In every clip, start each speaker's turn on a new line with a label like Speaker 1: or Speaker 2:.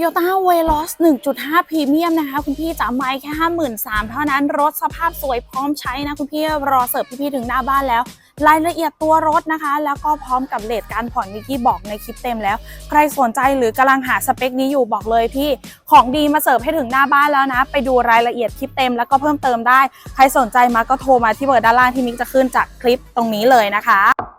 Speaker 1: Toyota v e l o s 1.5พรีเมียมนะคะ คุณพี่จ๋าไม่แค่53,000เท่านั้น รถสภาพสวยพร้อมใช้นะ คุณพี่รอเสิร์ฟพี่ๆถึงหน้าบ้านแล้ว รายละเอียดตัวรถนะคะ แล้วก็พร้อมกับเลทการผ่อนมิกกี้บอกในคลิปเต็มแล้ว ใครสนใจหรือกำลังหาสเปคนี้อยู่บอกเลยพี่ ของดีมาเสิร์ฟให้ถึงหน้าบ้านแล้วนะ ไปดูรายละเอียดคลิปเต็มแล้วก็เพิ่มเติมได้ ใครสนใจมาก็โทรมาที่เบอร์ด้านล่างที่มิกจะขึ้นจากคลิปตรงนี้เลยนะคะ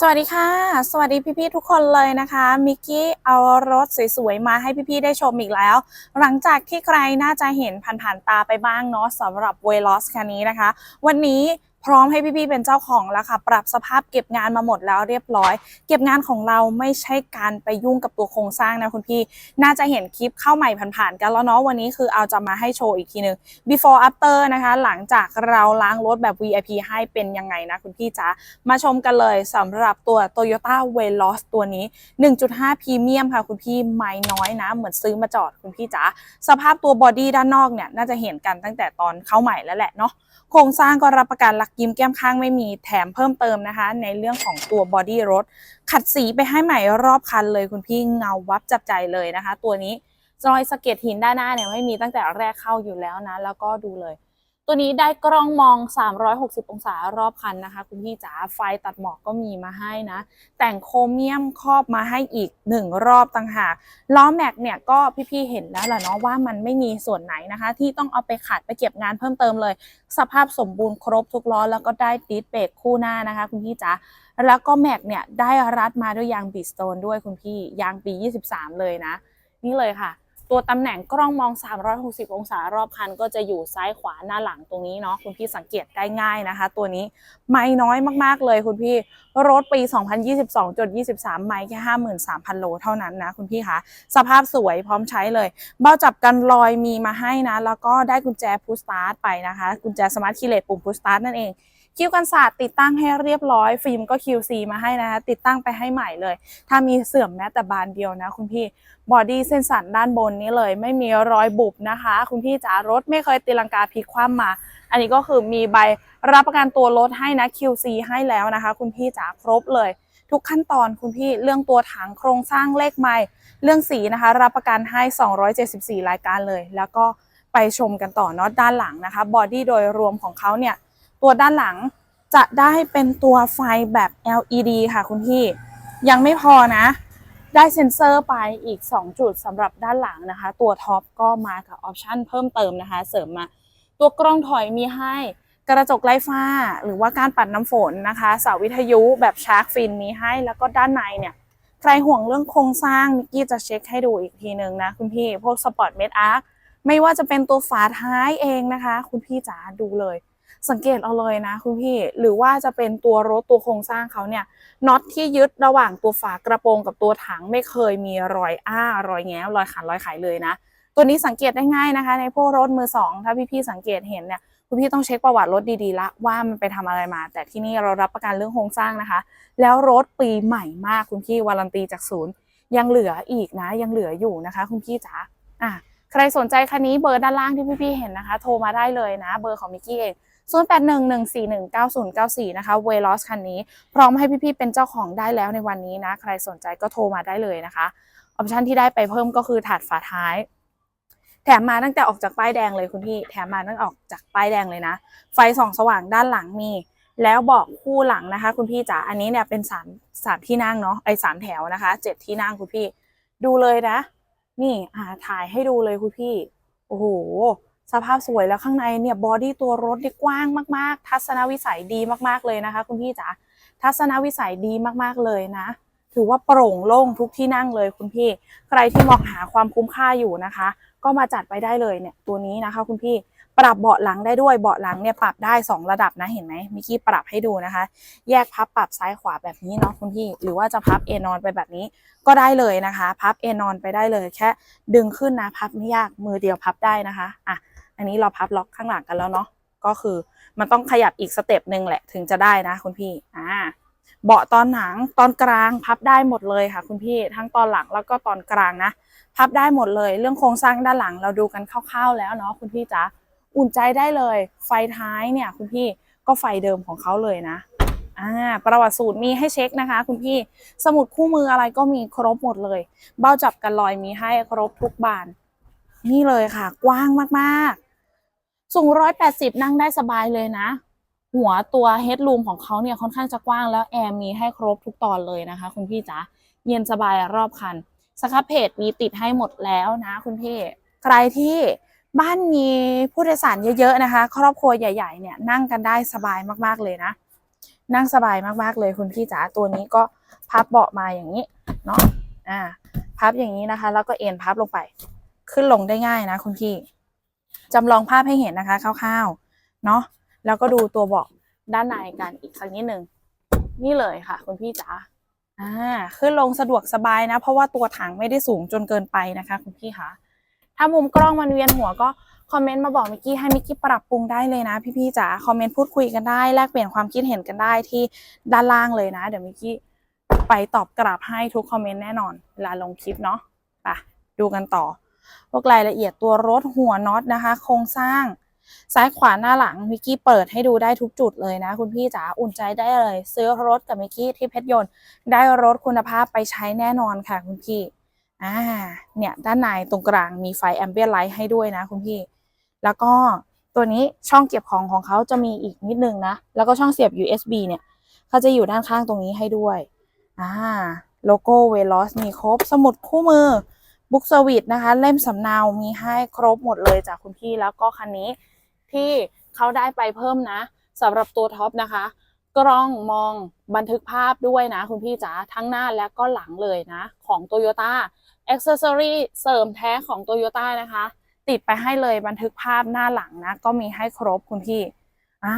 Speaker 1: สวัสดีค่ะ สวัสดีพี่ๆทุกคนเลยนะคะ มิกกี้เอารถสวยๆมาให้พี่ๆได้ชมอีกแล้ว หลังจากที่ใครน่าจะเห็นผ่านๆตาไปบ้างเนาะสำหรับเวลอสคันนี้นะคะ วันนี้ พร้อมให้พี่ๆเป็นเจ้าของแล้วค่ะ ปรับสภาพเก็บงานมาหมดแล้วเรียบร้อย เก็บงานของเราไม่ใช่การไปยุ่งกับตัวโครงสร้างนะคุณพี่ น่าจะเห็นคลิปเข้าใหม่ผ่านๆกันแล้วเนาะวันนี้คือเอาจะมาให้โชว์อีกทีนึง before after นะคะ หลังจากเราล้างรถแบบ VIP ให้เป็นยังไงนะคุณพี่จ๊ะมาชมกันเลยสำหรับตัว Toyota Veloz ตัวนี้ 1.5พรีเมียมค่ะคุณพี่ไม่น้อยนะ เหมือนซื้อมาจอดคุณพี่จ๋าสภาพตัวบอดี้ด้านนอกเนี่ยน่าจะเห็นกันตั้งแต่ตอนเข้าใหม่แล้วแหละเนาะ โครงสร้างก็รับประกันลักยิ้มแก้มข้างไม่มีแถมเพิ่มเติมนะคะ ในเรื่องของตัวบอดี้รถขัดสีไปให้ใหม่รอบคันเลยคุณพี่เงาวับจับใจเลยนะคะ ตัวนี้รอยสะเก็ดหินด้านหน้าเนี่ยไม่มีตั้งแต่แรกเข้าอยู่แล้วนะ แล้วก็ดูเลย ตัวนี้ได้กล้องมอง 360 องศารอบคันนะคะ คุณพี่จ๋าไฟตัดหมอกก็มีมาให้นะ แต่งโครเมียมครอบมาให้อีกหนึ่งรอบต่างหากล้อแม็กเนี่ยก็พี่ๆเห็นแล้วแหละเนาะว่ามันไม่มีส่วนไหนนะคะ ที่ต้องเอาไปขัดไปเก็บงานเพิ่มเติมเลย สภาพสมบูรณ์ครบทุกล้อแล้วก็ได้ดิสเบรกคู่หน้านะคะ คุณพี่จ๋าแล้วก็แม็กเนี่ยได้รัดมาด้วยยางบีสโตนด้วยคุณพี่ยางปี 23 เลยนะ นี่เลยค่ะ ตัวตำแหน่งกล้องมอง 360 องศารอบคัน ก็จะอยู่ซ้ายขวาหน้าหลังตรงนี้เนาะคุณพี่สังเกตได้ง่ายนะคะ ตัวนี้ไม่น้อยมากๆเลยคุณพี่รถปี 2022.23 ไม่แค่ 53,000 โลเท่านั้นนะคุณพี่คะสภาพสวยพร้อมใช้เลยเบ้าจับกันรอยมีมาให้นะ แล้วก็ได้กุญแจพุชสตาร์ทไปนะคะ กุญแจสมาร์ทคีเลสปุ่มพุชสตาร์ทนั่นเอง คิวกันศาสตร์ติดตั้งให้เรียบร้อยฟิล์มก็ QC มาให้นะคะติดตั้งไปให้ใหม่เลย ถ้ามีเสื่อมแม้แต่บานเดียวนะคุณพี่บอดี้เส้นสันด้านบนนี้เลย ไม่มีรอยบุบนะคะ คุณพี่จ๋ารถไม่เคยตีลังกาพลิกคว่ำมา อันนี้ก็คือมีใบรับประกันตัวรถให้นะ QC ให้แล้วนะคะ คุณพี่จ๋าครบเลย ทุกขั้นตอนคุณพี่เรื่องตัวถังโครงสร้างเลขไม้เรื่องสีนะคะ รับประกันให้ 274 รายการเลย แล้วก็ไปชมกันต่อเนาะด้านหลังนะคะบอดี้โดยรวมของเขาเนี่ย ตัวด้านหลังจะได้เป็นตัวไฟแบบ LED ค่ะคุณพี่ ยังไม่พอนะ ได้เซ็นเซอร์ไปอีก 2 จุดสำหรับด้านหลังนะคะ ตัวท็อปก็มากับออปชันเพิ่มเติมนะคะ เสริมมา ตัวกล้องถอยมีให้กระจกไร้ฝ้า หรือว่าการปัดน้ำฝนนะคะเสาวิทยุแบบชาร์กฟินมีให้ แล้วก็ด้านในเนี่ย ใครห่วงเรื่องโครงสร้างมิกกี้จะเช็คให้ดูอีกทีนึงนะคุณพี่ พวกสปอร์ตเมดอาร์คไม่ว่าจะเป็นตัวฝาท้ายเองนะคะ คุณพี่จ๋าดูเลย สังเกตเอาเลยนะคุณพี่หรือว่าจะเป็นตัวรถตัวโครงสร้างเขาเนี่ยน็อตที่ยึดระหว่างตัวฝากระโปรงกับตัวถังไม่เคยมีรอยอ้ารอยแง้รอยขันรอยไขเลยนะ ตัวนี้สังเกตได้ง่ายนะคะ ในพวกรถมือสองถ้าพี่ๆสังเกตเห็นเนี่ยคุณพี่ต้องเช็คประวัติรถดีๆละว่ามันไปทำอะไรมา แต่ที่นี่เรารับประกันเรื่องโครงสร้างนะคะ แล้วรถปีใหม่มากคุณพี่วารันตีจากศูนย์ยังเหลืออีกนะ ยังเหลืออยู่นะคะ คุณพี่จ๋าอะใครสนใจคันนี้เบอร์ด้านล่างที่พี่ๆเห็นนะคะ โทรมาได้เลยนะ เบอร์ของมิกกี้เอง 0811419094 นะคะเวล o สคันนี้ พร้อมให้พี่ๆเป็นเจ้าของได้แล้วในวันนี้นะ ใครสนใจก็โทรมาได้เลยนะคะ ออปชันที่ได้ไปเพิ่มก็คือถาดฝาท้าย แถมมาตั้งแต่ออกจากป้ายแดงเลยคุณพี่ แถมมาตั้งออกจากป้ายแดงเลยนะ ไฟส่องสว่างด้านหลังมีแล้วเบอกคู่หลังนะคะ คุณพี่จ๋า อันนี้เนี่ยเป็นสามสามที่นั่งเนาะ ไอ้สามแถวนะคะเจ็ดที่นั่งคุณพี่ ดูเลยนะ นี่อ่าถ่ายให้ดูเลยคุณพี่ โอ้โห สภาพสวยแล้วข้างในเนี่ยบอดี้ตัวรถเนี่ยกว้างมาก ๆ ทัศนวิสัยดีมากๆเลยนะคะ คุณพี่จ๋าทัศนวิสัยดีมากๆเลยนะ ถือว่าโปร่งโล่งทุกที่นั่งเลยคุณพี่ ใครที่มองหาความคุ้มค่าอยู่นะคะ ก็มาจัดไปได้เลยเนี่ยตัวนี้นะคะ คุณพี่ปรับเบาะหลังได้ด้วยเบาะหลังเนี่ยปรับได้ 2 ระดับนะเห็นไหมมิกกี้ปรับให้ดูนะคะ แยกพับปรับซ้ายขวาแบบนี้เนาะคุณพี่ หรือว่าจะพับเอนอนไปแบบนี้ก็ได้เลยนะคะ พับเอนอนไปได้เลยแค่ ดึงขึ้นนะพับไม่ยากมือเดียวพับได้นะคะอะ อันนี้เราพับล็อกข้างหลังกันแล้วเนาะก็คือมันต้องขยับอีกสเต็ปหนึ่งแหละถึงจะได้นะคุณพี่อ่าเบาะตอนหนังตอนกลางพับได้หมดเลยค่ะ คุณพี่ทั้งตอนหลังแล้วก็ตอนกลางนะพับได้หมดเลย เรื่องโครงสร้างด้านหลังเราดูกันคร่าวๆแล้วเนาะคุณพี่จ๋าอุ่นใจได้เลย ไฟท้ายเนี่ย คุณพี่ก็ไฟเดิมของเขาเลยนะอ่าประวัติสูตรมีให้เช็คนะคะ คุณพี่สมุดคู่มืออะไรก็มีครบหมดเลย เบ้าจับกันลอยมีให้ครบทุกบาน นี่เลยค่ะ กว้างมากๆ สูงร้อยแปดสิบนั่งได้สบายเลยนะ หัวตัวเฮดรูมของเขาเนี่ยค่อนข้างจะกว้างแล้วแอร์มีให้ครบทุกตอนเลยนะคะ คุณพี่จ๋าเย็นสบายรอบคันสครับเพจมีติดให้หมดแล้วนะ คุณพี่ใครที่บ้านมีผู้โดยสารเยอะๆนะคะ ครอบครัวใหญ่ๆเนี่ยนั่งกันได้สบายมากๆเลยนะ นั่งสบายมากๆเลยคุณพี่จ๋าตัวนี้ก็พับเบาะมาอย่างนี้เนาะอ่าพับอย่างนี้นะคะ แล้วก็เอ็นพับลงไป ขึ้นลงได้ง่ายนะคุณพี่ จำลองภาพให้เห็นนะคะคร่าวๆเนาะแล้วก็ดูตัวเบาะด้านในกันอีกสักนิดหนึ่งนี่เลยค่ะ คุณพี่จ๋าอ่าขึ้นลงสะดวกสบายนะ เพราะว่าตัวถังไม่ได้สูงจนเกินไปนะคะ คุณพี่คะถ้ามุมกล้องมันเวียนหัวก็คอมเมนต์มาบอกมิกกี้ให้มิกกี้ปรับปรุงได้เลยนะ พี่ๆจ๋าคอมเมนต์พูดคุยกันได้แลกเปลี่ยนความคิดเห็นกันได้ที่ด้านล่างเลยนะ เดี๋ยวมิกกี้ไปตอบกลับให้ทุกคอมเมนต์แน่นอนเวลาลงคลิปเนาะไปดูกันต่อ พวกรายละเอียดตัวรถหัวน็อตนะคะ โครงสร้างซ้ายขวาหน้าหลังมิกกี้เปิดให้ดูได้ทุกจุดเลยนะ คุณพี่จ๋าอุ่นใจได้เลย ซื้อรถกับมิกกี้ที่เพชรยนต์ได้รถคุณภาพไปใช้แน่นอนค่ะคุณพี่อ่าเนี่ยด้านในตรงกลางมีไฟแอมเบียนไลท์ให้ด้วยนะคุณพี่ แล้วก็ตัวนี้ช่องเก็บของของเขาจะมีอีกนิดนึงนะ แล้วก็ช่องเสียบ USB เนี่ยเขาจะอยู่ด้านข้างตรงนี้ให้ด้วยอ่าโลโก้เวลอสมีครบ สมุดคู่มือ บุ๊กสวิตนะคะ เล่มสำเนามีให้ครบหมดเลยจากคุณพี่แล้วก็คันนี้ที่เขาได้ไปเพิ่มนะสำหรับตัวท็อปนะคะ กล้องมองบันทึกภาพด้วยนะ คุณพี่จ๋าทั้งหน้าและก็หลังเลยนะ ของ Toyota Accessory เสริมแท้ของ Toyota นะคะ ติดไปให้เลยบันทึกภาพหน้าหลังนะ ก็มีให้ครบคุณพี่อ่า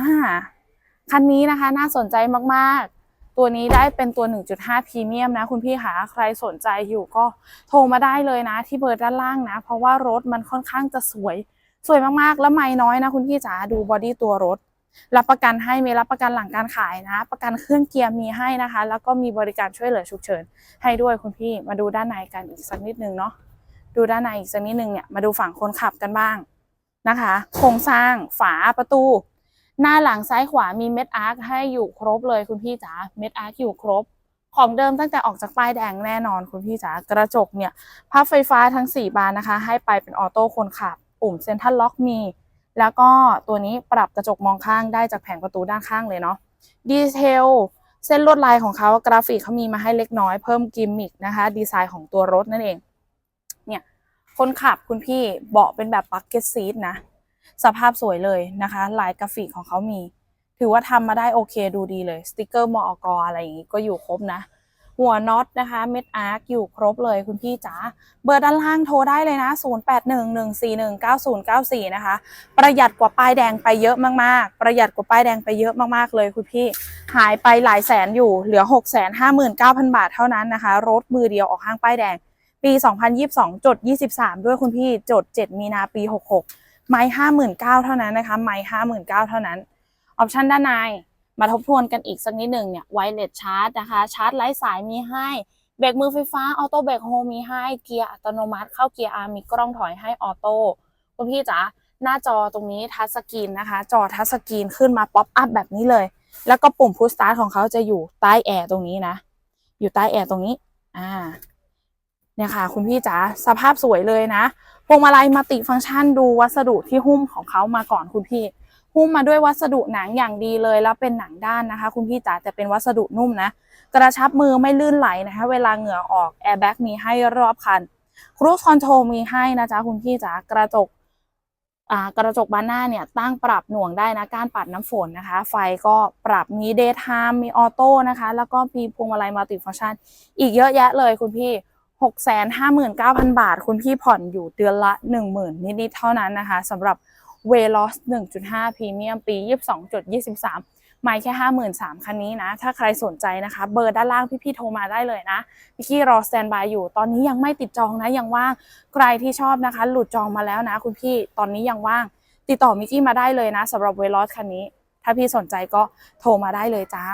Speaker 1: คันนี้นะคะน่าสนใจมาก ๆ ตัวนี้ได้เป็นตัว 1.5พรีเมียมนะคุณพี่คะใครสนใจอยู่ก็โทรมาได้เลยนะ ที่เบอร์ด้านล่างนะ เพราะว่ารถมันค่อนข้างจะสวย สวยมากๆ แล้วไม่น้อยนะคุณพี่จ๋าดูบอดี้ตัวรถรับประกันให้มีรับประกันหลังการขายนะ ประกันเครื่องเกียร์มีให้นะคะ แล้วก็มีบริการช่วยเหลือฉุกเฉินให้ด้วยคุณพี่มาดูด้านในกันอีกสักนิดนึงเนาะดูด้านในอีกสักนิดนึงเนี่ยมาดูฝั่งคนขับกันบ้างนะคะโครงสร้างฝาประตู หน้าหลังซ้ายขวามีเม็ดอาร์คให้อยู่ครบเลยคุณพี่จ๋าเม็ดอาร์คอยู่ครบ ของเดิมตั้งแต่ออกจากป้ายแดงแน่นอนคุณพี่จ๋ากระจกเนี่ยพับไฟฟ้าทั้ง 4 บานนะคะ ให้ไปเป็นออโต้คนขับ ปุ่มเซ็นทรัลล็อกมี แล้วก็ตัวนี้ปรับกระจกมองข้างได้จากแผงประตูด้านข้างเลยเนาะดีเทลเส้นลวดลายของเขากราฟิกเขามีมาให้เล็กน้อยเพิ่มกิมมิกนะคะ ดีไซน์ของตัวรถนั่นเอง เนี่ยคนขับคุณพี่เบาะเป็นแบบบักเก็ตซีทนะ สภาพสวยเลยนะคะ ลายกราฟิกของเขามี ถือว่าทำมาได้โอเคดูดีเลย สติกเกอร์มอกอะไรอย่างงี้ก็อยู่ครบนะ หัวน็อตนะคะเม็ดอาร์คอยู่ครบเลยคุณพี่จ๋า เบอร์ด้านล่างโทรได้เลยนะ 0811419094 นะคะ ประหยัดกว่าป้ายแดงไปเยอะมากๆ ประหยัดกว่าป้ายแดงไปเยอะมากๆเลยคุณพี่ หายไปหลายแสนอยู่ เหลือ 659,000 บาทเท่านั้นนะคะ รถมือเดียวออกห้างป้ายแดงปี 2022 จด 23 ด้วยคุณพี่ จด 7 มีนาปี 66 ไม้59,000เก้าเท่านั้นนะคะ ไม้59,000เท่านั้น ออปชันด้านในมาทบทวนกันอีกสักนิดหนึ่งเนี่ยไวเลสชาร์จนะคะ ชาร์จไร้สายมีให้เบรกมือไฟฟ้าออโต้เบรกโฮมีให้เกียร์อัตโนมัติ เข้าเกียร์อาร์มีกล้องถอยให้ออโต้คุณพี่จ๋าหน้าจอตรงนี้ทัชสกรีนนะคะ จอทัชสกรีนขึ้นมาป๊อปอัพแบบนี้เลย แล้วก็ปุ่มพุชสตาร์ทของเขาจะอยู่ใต้แอร์ตรงนี้นะ อยู่ใต้แอร์ตรงนี้ อ่า เนี่ยค่ะ คุณพี่จ๋าสภาพสวยเลยนะพวงมาลัยมัลติฟังก์ชันดูวัสดุที่หุ้มของเขามาก่อนคุณพี่ หุ้มมาด้วยวัสดุหนังอย่างดีเลย แล้วเป็นหนังด้านนะคะ คุณพี่จ๋าแต่เป็นวัสดุนุ่มนะ กระชับมือไม่ลื่นไหลนะคะ เวลาเหงื่อออกแอร์แบ็กมีให้รอบคันครูซคอนโทรลมีให้นะจ๊ะคุณพี่จ๋ากระจกกระจกบานหน้าเนี่ยตั้งปรับหน่วงได้นะก้านปัดน้ำฝนนะคะ ไฟก็ปรับมีเดย์ไทม์มีออโต้นะคะ แล้วก็มีพวงมาลัยมัลติฟังก์ชัน อีกเยอะแยะเลยคุณพี่ 659,000 บาท คุณพี่ผ่อนอยู่เดือนละ 10,000 นิดๆเท่านั้นนะคะสำหรับ w e l o s 1.5พรีเมียมปี 22.23 ไม่แค่ 53,000 คันนี้นะ ถ้าใครสนใจนะคะ เบอร์ด้านล่างพี่ๆโทรมาได้เลยนะ พี่กี้รอสแตนบายอยู่ ตอนนี้ยังไม่ติดจองนะ ยังว่าง ใครที่ชอบนะคะ หลุดจองมาแล้วนะ คุณพี่ ตอนนี้ยังว่าง ติดต่อมิกกี้มาได้เลยนะสำหรับเวลอสคันนี้ ถ้าพี่สนใจก็โทรมาได้เลยจ้า